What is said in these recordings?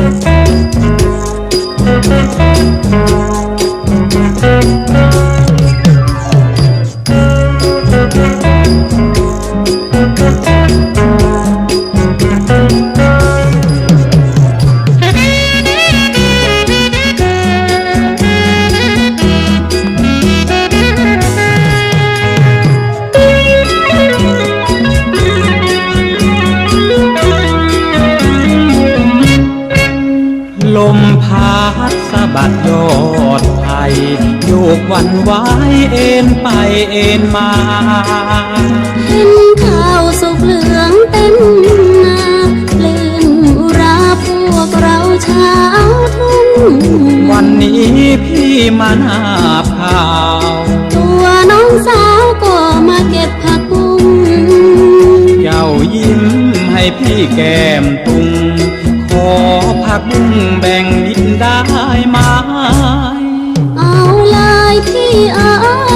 ล กหวันไหวเอ็นไปเอ็นมา เห็นข้าวสุกเหลืองเต็มนาเลื่อนอุราพวกเราชาวทุ่งวันนี้พี่มาหาบข่าว ตัวน้องสาวก็มาเก็บผักบุ้งเจ้ายิ้มให้พี่แก้มตุง ขอผักบุ้งแบ่งนิดได้ไหมเอาเล ยพี่เอ้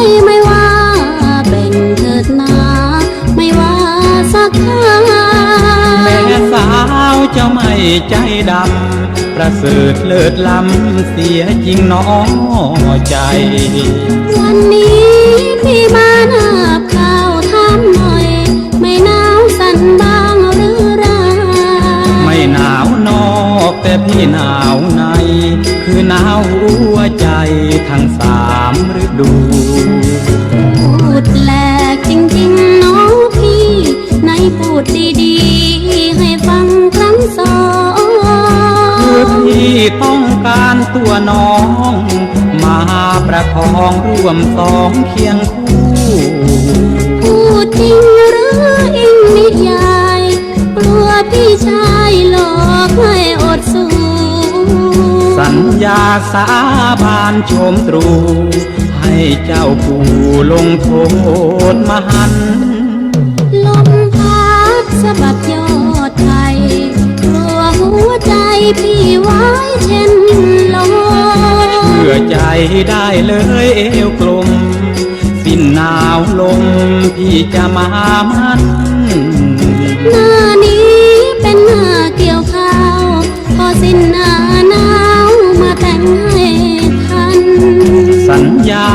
ยไม่ว่าแบ่งเถิดนาไม่ว่าสักครั้งแม่สาวเจ้าไม่ใจดำ ประเสริฐเลิศล้ำเสียจริงน้อใจ วันนี้พี่มาหนาบข้าวทำหน่อย ไม่หนาวสั่นบ้างหรือไรไม่หนาวนอกแต่พี่หนาวใน คือหนาวหัวใจทั้งสามฤดูพูดแปลกจริงๆน้องพี่ในพูดดีๆ ให้ฟังครั้งสองคือพี่ต้องการตัวน้อง มาประคองร่วมสองเคียงคู่พูดจริงหรืออิงนิยาย กลัวพี่ชายหลอกให้อด สู้สัญญาสาบานโชมตรู ให้เจ้าผู้ลงโทษมหันต์ลมพัดสะบัดยอดไทยกลัวหัวใจพี่ไว้เช่นลมเพื่อใจได้เลยเอวกลม สิ้นหนาวลมพี่จะมามันหน้านี้เป็นหน้าเกี่ยวข้าว พอสิ้นหน้า สัญญา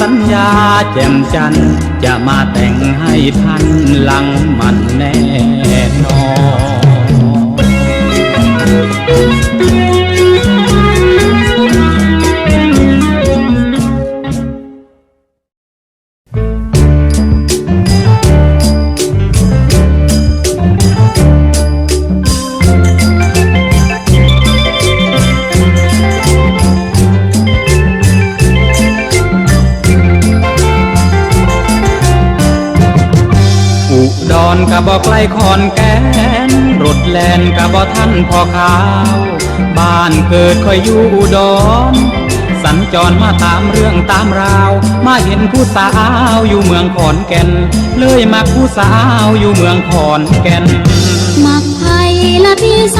สัญญาแจ่มจันทร์จะมาแต่งให้ทันหลังมันแน่นอน ลขอนแกนรถแลนกะบอท่านพ่อขาว บ้านเกิดคอยอยู่อุดรสัญจรมาตามเรื่องตามราว มาเห็นผู้สาวอยู่เมืองขอนแก่น เลยมาผู้สาวอยู่เมืองขอนแก่น มักไผ่ละพี่ส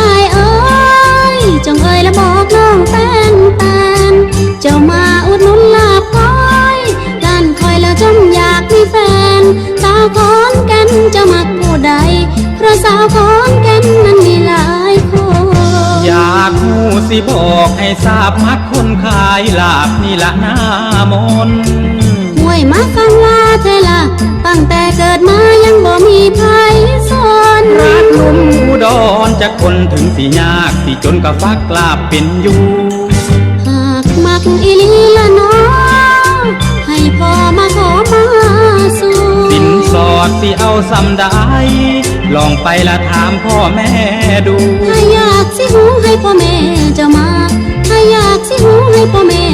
พราะสาวขอนแก่นนั้นมีหลายคนอยากหูสิบอกให้ทราบมักคนขายลาบนี่ละหน้ามนต์ห่วยมาฟังว่าเธอละตั้งแต่เกิดมายังบ่มีไผสอนรักหนุ่มอุดรจะคนถึงสิยากสิจนกับฟักลาบเป็นอยู่หากมักอีหลีละน้องให้พ่อมาขอมาสู่ สอดสิเอาสำได้ลองไปละถามพ่อแม่ดู ถ้าอยากสิหูให้พ่อแม่จะมา ถ้าอยากสิหูให้พ่อแม่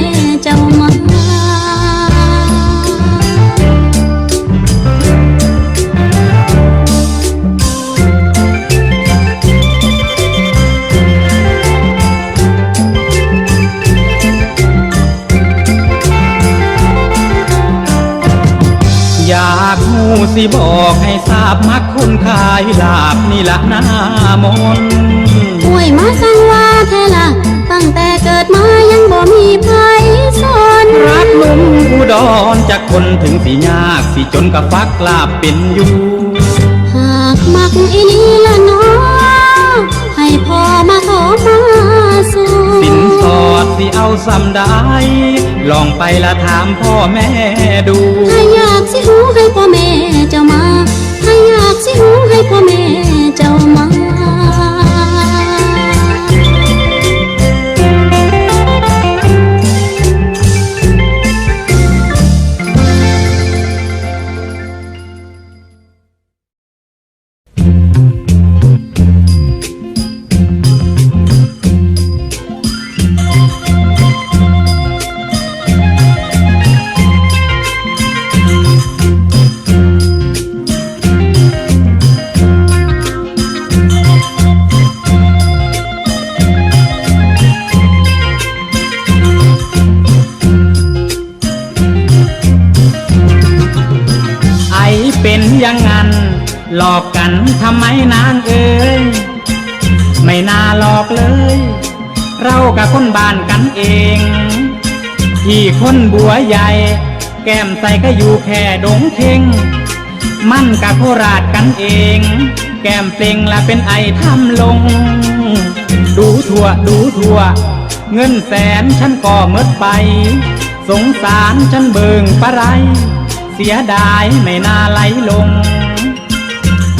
ทราบมักคนขายลาบนี่ละหน้ามนต์ห่วยมาสั่งว่าเธอละตั้งแต่เกิดมายังบ่มีไผสอนรักหนุ่มอุดรจะคนถึงสิยากสิจนกับฟักลาบเป็นอยู่หากมักอีหลีละน้องให้พ่อมาขอมาสำได้ลองไปละถามพ่อแม่ดู ถ้าอยากสิหูให้พ่อแม่เจ้ามา ถ้าอยากสิหูให้พ่อแม่ ใส่ก็อยู่แค่ดงเข่งมั่นกับโคราชกันเอง แก้มเปล่งละเป็นไอทำลง ดูทั่วดูทั่ว เงินแสนฉันก็หมดไป สงสารฉันเบิงปะไร เสียดายไม่น่าไหลลง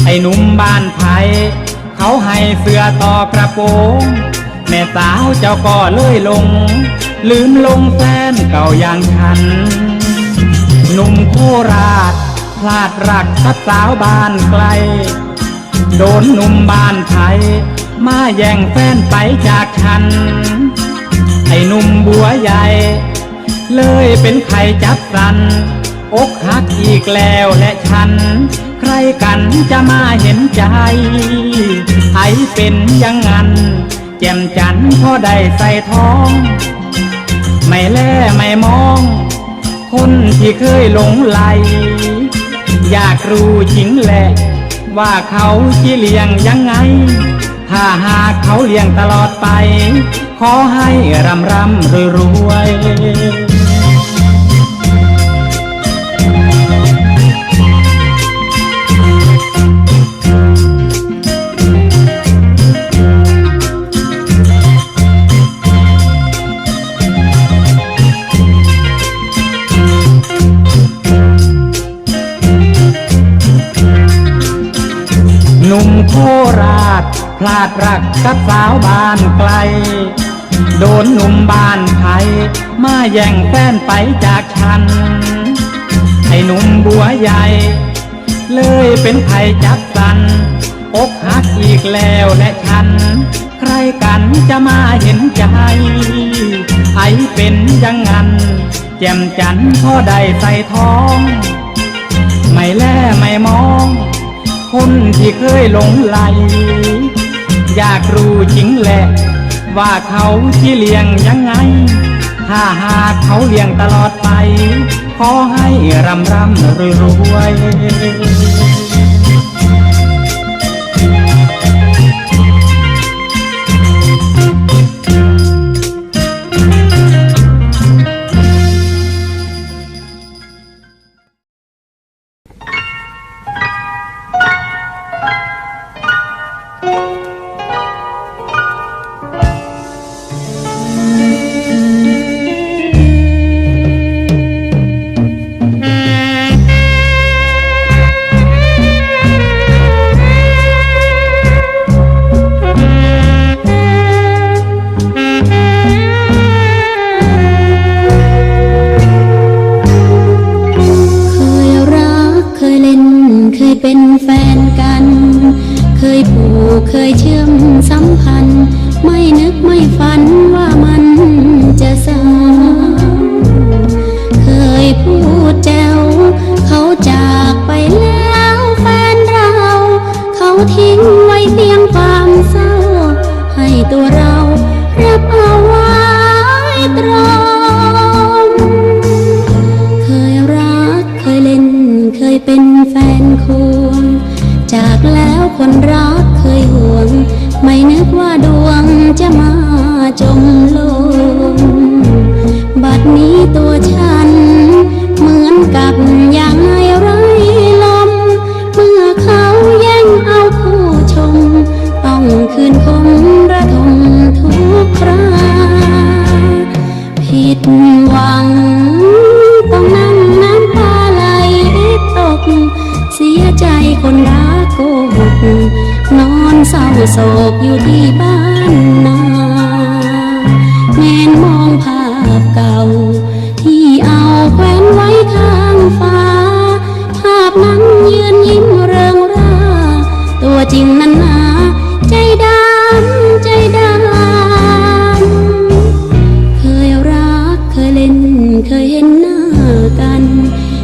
ไอ้หนุ่มบ้านไทยเขาให้เสื้อต่อกระโปรงแม่สาวเจ้าก็เลยลง ลืมลงแฟนเก่าอย่างฉัน หนุ่มโคราช พลาดรักกับสาวบ้านไกล โดนหนุ่มบ้านไทย มาแย่งแฟนไปจากฉัน ไอ้หนุ่มบัวใหญ่ เลยเป็นไข่จับสัน อกหักอีกแล้วและฉัน ใครกันจะมาเห็นใจ ไอเป็นยังงั้นแจ่มจันพอได้ใส่ท้อง ไม่แล่ไม่มอง คนที่เคยหลงไหล อยากรู้จริงแหละ ว่าเขาที่เลี้ยงยังไง ถ้าหากเขาเลี้ยงตลอดไป ขอให้รำรำรวยรวย ราช พลาดรักกับสาวบ้านไกล โดนหนุ่มบ้านไทย มาแย่งแฟนไปจากฉัน ไอ้หนุ่มบัวใหญ่ เลยเป็นไผ่จับสัน อกหักอีกแล้วและฉัน ใครกันจะมาเห็นใจ ไอเป็นยังงั้นแจ่มจันทร์พอได้ใส่ท้อง ไม่แล่ไม่มอง คนที่เคยหลงไหล อยากรู้จริงแหละ ว่าเขาที่เลี้ยงยังไง ถ้าหากเขาเลี้ยงตลอดไป ขอให้รำรำรวยรวย คนรักเคยห่วง ไม่นึกว่าดวงจะมาจมลง บัดนี้ตัว อนเศร้าโศกอยู่ที่บ้านนาแม่นมองภาพเก่า ที่เอาแขวนไว้ข้างฟ้า ภาพนั้นยืนยิ้มเริงร่า ตัวจริงนั้นหนาใจดำใจดำเคยรักเคยเล่นเคยเห็นหน้ากัน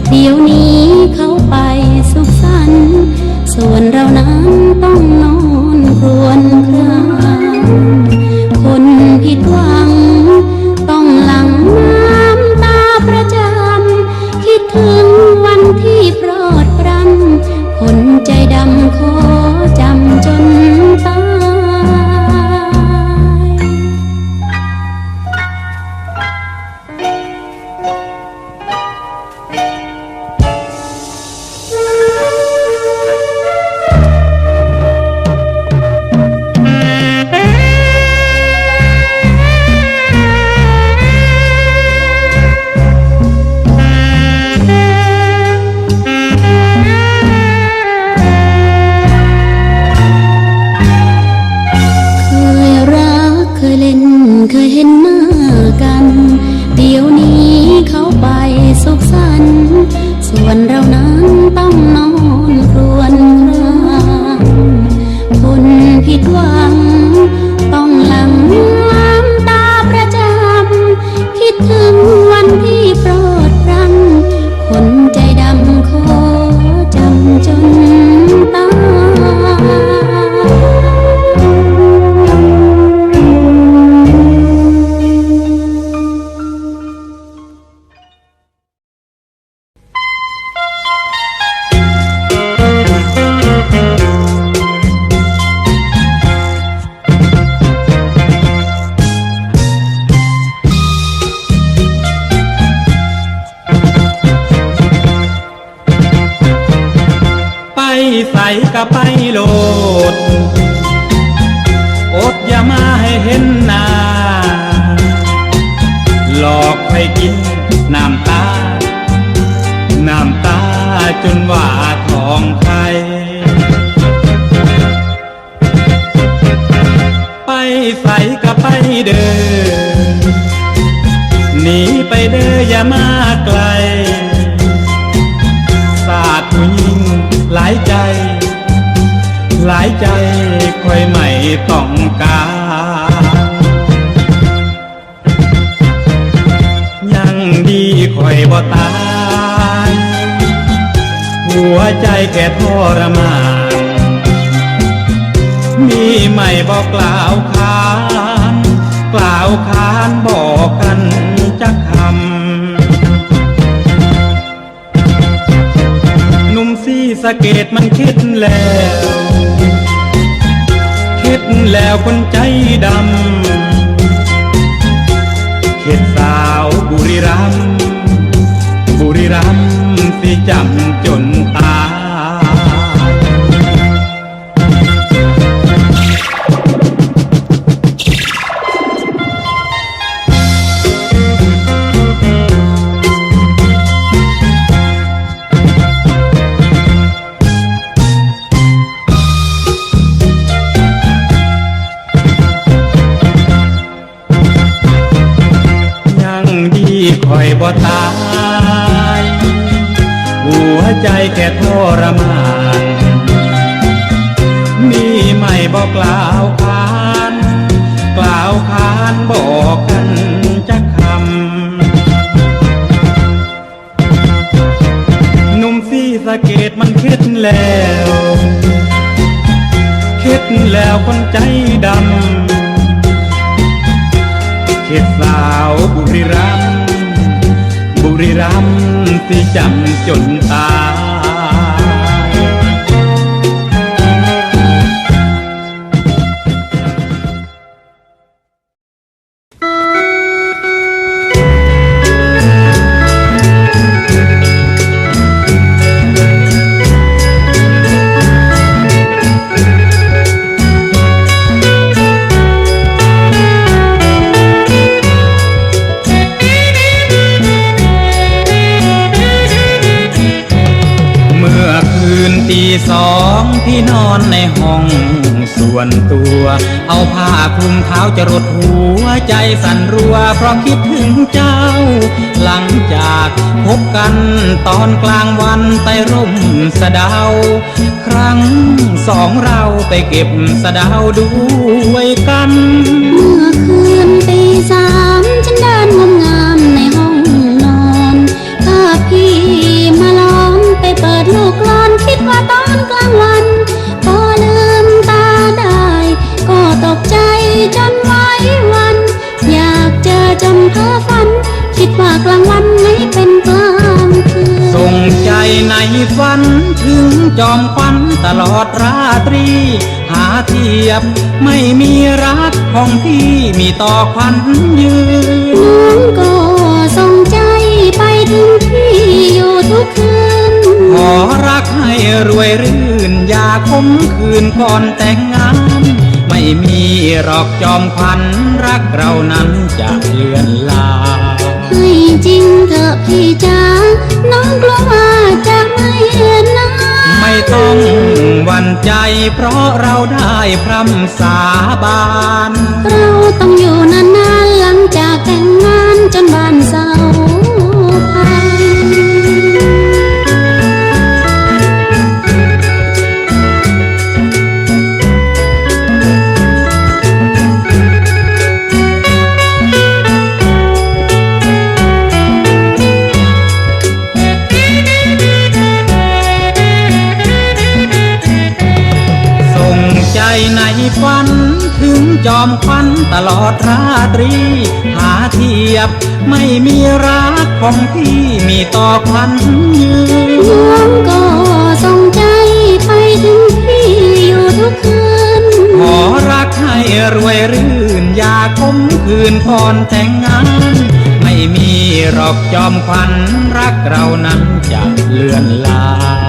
เดี๋ยวนี้เขาไปสุขสันต์ส่วนเรานั้นต้อง ก็ไปโหลดอดอย่ามาให้เห็นหน้า หลอกให้กินน้ำตา น้ำตาจนว่าทองไทยไปใส่ก็ไปเดินหนีไปเด้ออย่ามาไกล ศาสตร์ผู้หญิงหลายใจ หลายใจค่อยไม่ต้องการยังดีค่อยบ่ตายหัวใจแค่ทรมานมีไม่บอกกล่าวขาน กล่าวขานบอกกันะเกตมันคิดแล้ว คิดแล้วคนใจดำเข็ดสาวบุรีรัมบุรีรัมสิจำจนต ใจแค่ทรมานมีไม่บอกกล่าวขานกล่าวขานบอกกันจักคำหนุ่มซีสะเกตมันคิดแล้ว คิดแล้วคนใจดำเขตสาวบุรีรัม รีรัมย์ที่จำจนตาย ที่นอนในห้องส่วนตัว เอาผ้าคลุมเท้าจะรดหัวใจสั่นรัว เพราะคิดถึงเจ้า หลังจากพบกันตอนกลางวันใต้ร่มสะดาว ครั้งสองเราไปเก็บสะดาวด้วยกัน เมื่อคืนตีสามฉันเดินงมงามในห้องนอนถ้าพี่มาล้อมไปเปิดลูกกลอนคิดว่าตอนกลางวัน จจนไหว้วัน อยากเจอจนเพ้อฝัน คิดว่ากลางวันไม่เป็นกลางคืนส่งใจในฝันถึงจอมควันตลอดราตรี หาเทียบไม่มีรักของพี่มีต่อควันยืนน้องก็ส่งใจไปถึงพี่อยู่ทุกคืนข อรักให้รวยรื่น อย่าคมคืนก่อนแต่งงาน ไม่มีหรอกจอมควันรักเรานั้นจะเลือนลาให้จริงเถอะพี่จ๋าน้องกลัวว่าจะไม่เห็นหน้าไม่ต้องหวันใจ เพราะเราได้พร่ำสาบาน เราต้องอยู่นานๆหลังจากแต่งงานจนบ้านเศร้าพัง จอมควันตลอดราตรี หาเทียบไม่มีรักของพี่มีต่อควันยืนน้องก็ส่งใจไปถึงพี่อยู่ทุกคืน ขอรักให้รวยรื่น อย่าคมคืนก่อนแต่งงาน ไม่มีหรอกจอมควันรักเรานั้นจะเลือนลา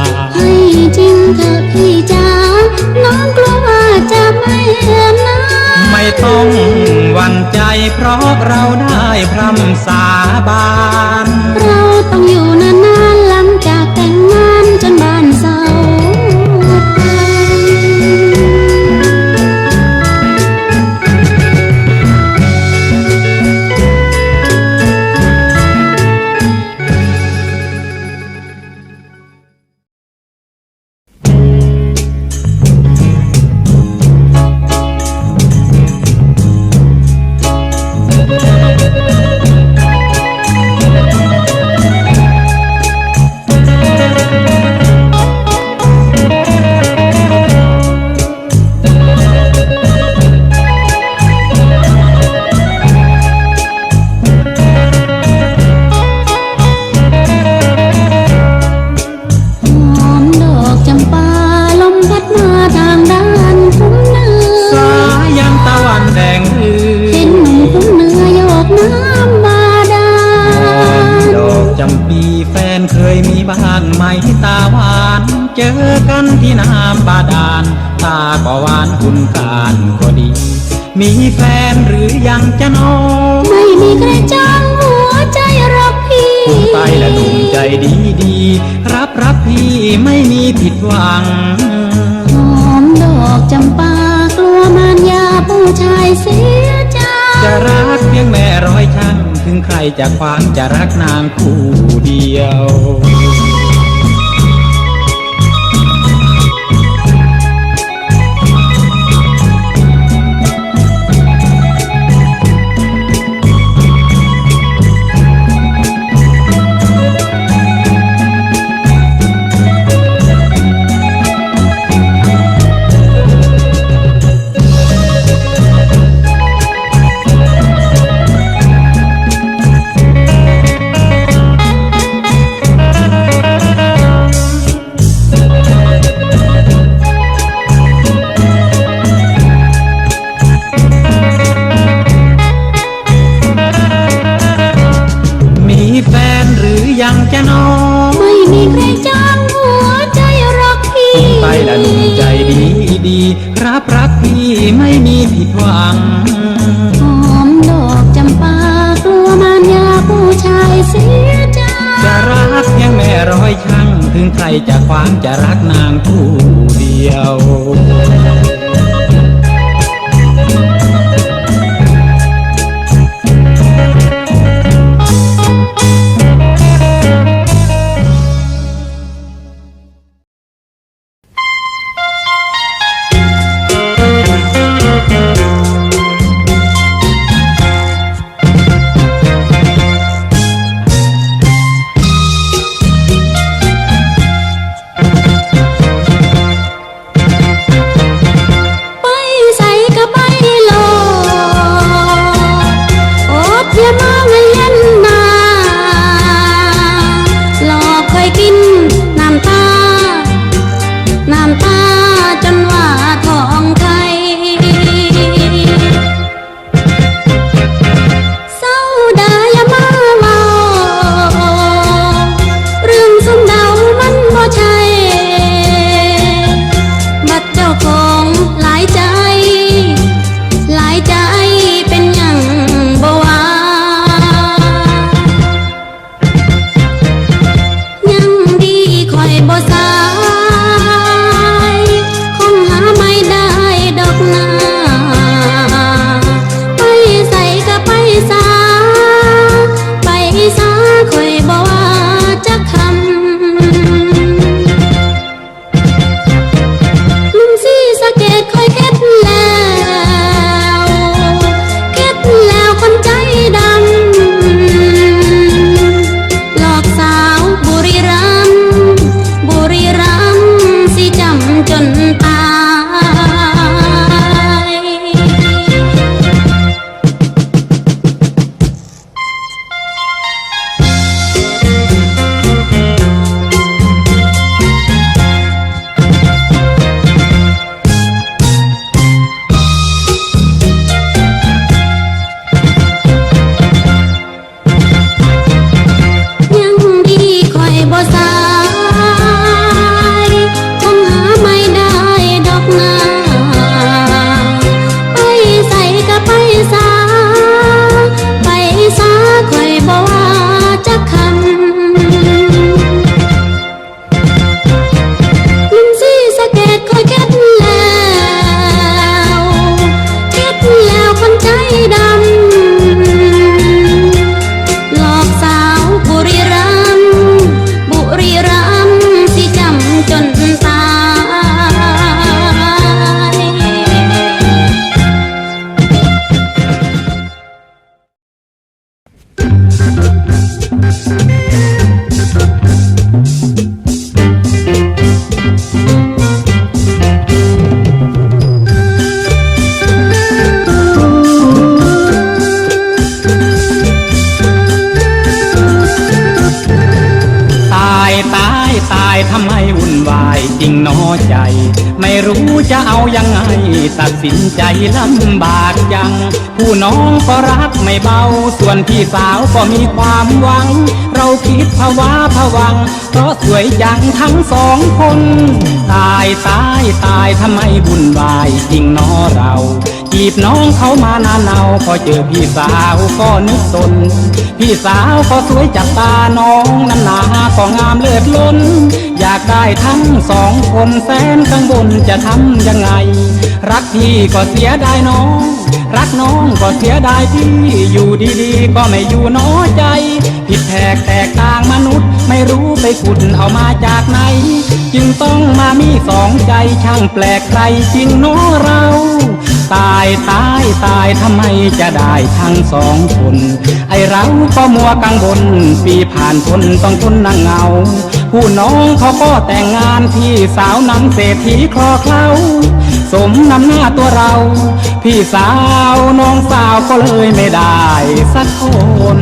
งให้จริงเถอะพี่จ๋าน้องกลัวว่าจะไม่เห็นหน้าไม่ ต้องหวั่นใจเพราะเราได้พร่ำสาบาน เราต้องอยู่นาน นเคยมีบ้างไหมตาหวาน เจอกันที่น้ำบาดาล ตาก็หวานคุณการก็ดี มีแฟนหรือยังจะน้องไม่มีใครจ้างหัวใจรักพี่คุณไปและหนุ่มใจดีดีๆรับรับพี่ไม่มีผิดหวังหอมดอกจำปากลัวมารยาผู้ชายเสียใจจะรักเพียงแม่ร้อยช่างถึง ใครจะควางจะรักนางคู่เดียว จ สินใจลำบากยัง ผู้น้องก็รักไม่เบา ส่วนพี่สาวก็มีความหวัง เราคิดภาวะผวัง เพราะสวยจังทั้งสองคน ตายตายตายทำไมวุ่นวายจริงหนอเราจีบน้องเขามานานเอาพอเจอพี่สาวก็นึกสน พี่สาวก็สวยจับตาน้องนั้นหนาก็งามเลือดล้น อยากได้ทั้งสองคนแสนข้างบนจะทำยังไง รักพี่ก็เสียดายน้องรักน้องก็เสียดายพี่อยู่ดีๆ ก็ไม่อยู่น้อใจ ผิดแผกแตกต่างมนุษย์ ไม่รู้ไปขุดเอามาจากไหน จึงต้องมามีสองใจช่างแปลกใครจริงน้อเรา ตายตายตายทำไมจะได้ทั้งสองคน ไอเราก็มัวกังวลปีผ่านคนต้องทนนั่งเงา ผู้น้องเขาก็แต่งงานพี่สาวนำเศรษฐีคลอเคล้าสมนำหน้าตัวเรา พี่สาวน้องสาวก็เลยไม่ได้สักคน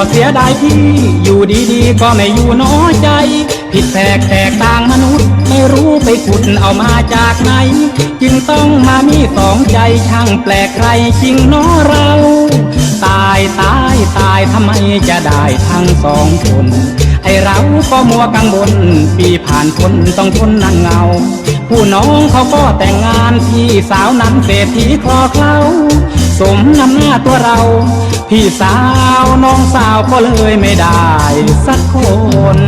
ก็เสียดายพี่ อยู่ดีๆ ก็ไม่อยู่น้อใจ ผิดแปลกแตกต่างมนุษย์ ไม่รู้ไปขุดเอามาจากไหน จึงต้องมามีสองใจช่างแปลกใครจริงนาะเรา ตายตายตายทำไมจะได้ทั้งสองคน ไอเราก็มัวกังวลปีผ่านคนต้องทนนั่งเงาผู้น้องเขาก็แต่งงานพี่สาวนั้นเศรษฐีคลอเคล้า สมนำหน้าตัวเรา พี่สาวน้องสาวก็เลยไม่ได้สักคน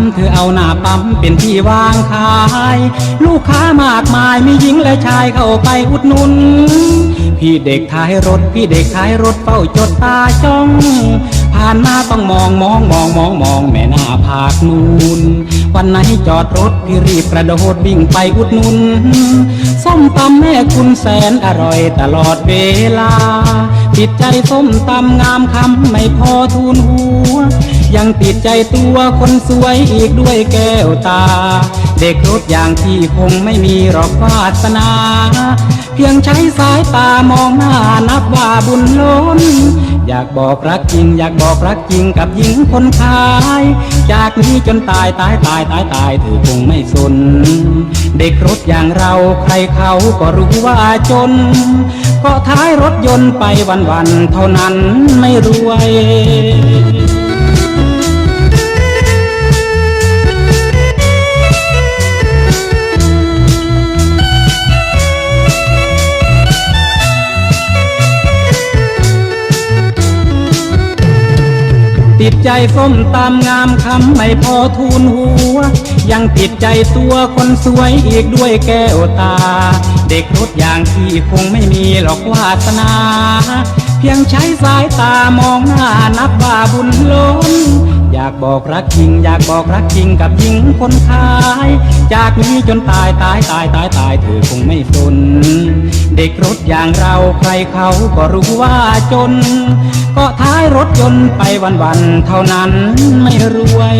ำเธอเอาหน้าปั๊มเป็นที่วางขาย ลูกค้ามากมายมีหญิงและชายเข้าไปอุดหนุน พี่เด็กท้ายรถ พี่เด็กท้ายรถเฝ้าจดตาจ้อง ผ่านมาต้องมองมองมองมองมองแม่หน้าผากนูน วันไหนจอดรถพี่รีบกระโดดวิ่งไปอุดหนุน ส้มตำแม่คุณแสนอร่อยตลอดเวลา ติดใจส้มตำงามคำไม่พอทูลหัว ยังติดใจตัวคนสวยอีกด้วยแก้วตา เด็กรถอย่างที่คงไม่มีหรอกวาสนา เพียงใช้สายตามองหน้านับว่าบุญล้น อยากบอกรักจริง อยากบอกรักจริงกับหญิงคนขาย จากนี้จนตายตายตายตายตายเธอคงไม่สน เด็กรถอย่างเราใครเขาก็รู้ว่าจนก็ท้ายรถยนต์ไปวันๆเท่านั้นไม่รวย ใจส้มตามงามคำไม่พอทูลหัว ยังติดใจตัวคนสวยอีกด้วยแก้วตา เด็กรถอย่างที่คงไม่มีหรอกวาสนา เพียงใช้สายตามองหน้านับว่าบุญล้น อยากบอกรักจริง อยากบอกรักจริงกับหญิงคนขาย จากนี้จนตายตายตายตายตายเธอคงไม่สนเด็กรถอย่างเราใครเขาก็รู้ว่าจน ก็ท้ายรถยนต์ไปวันวันเท่านั้นไม่รวย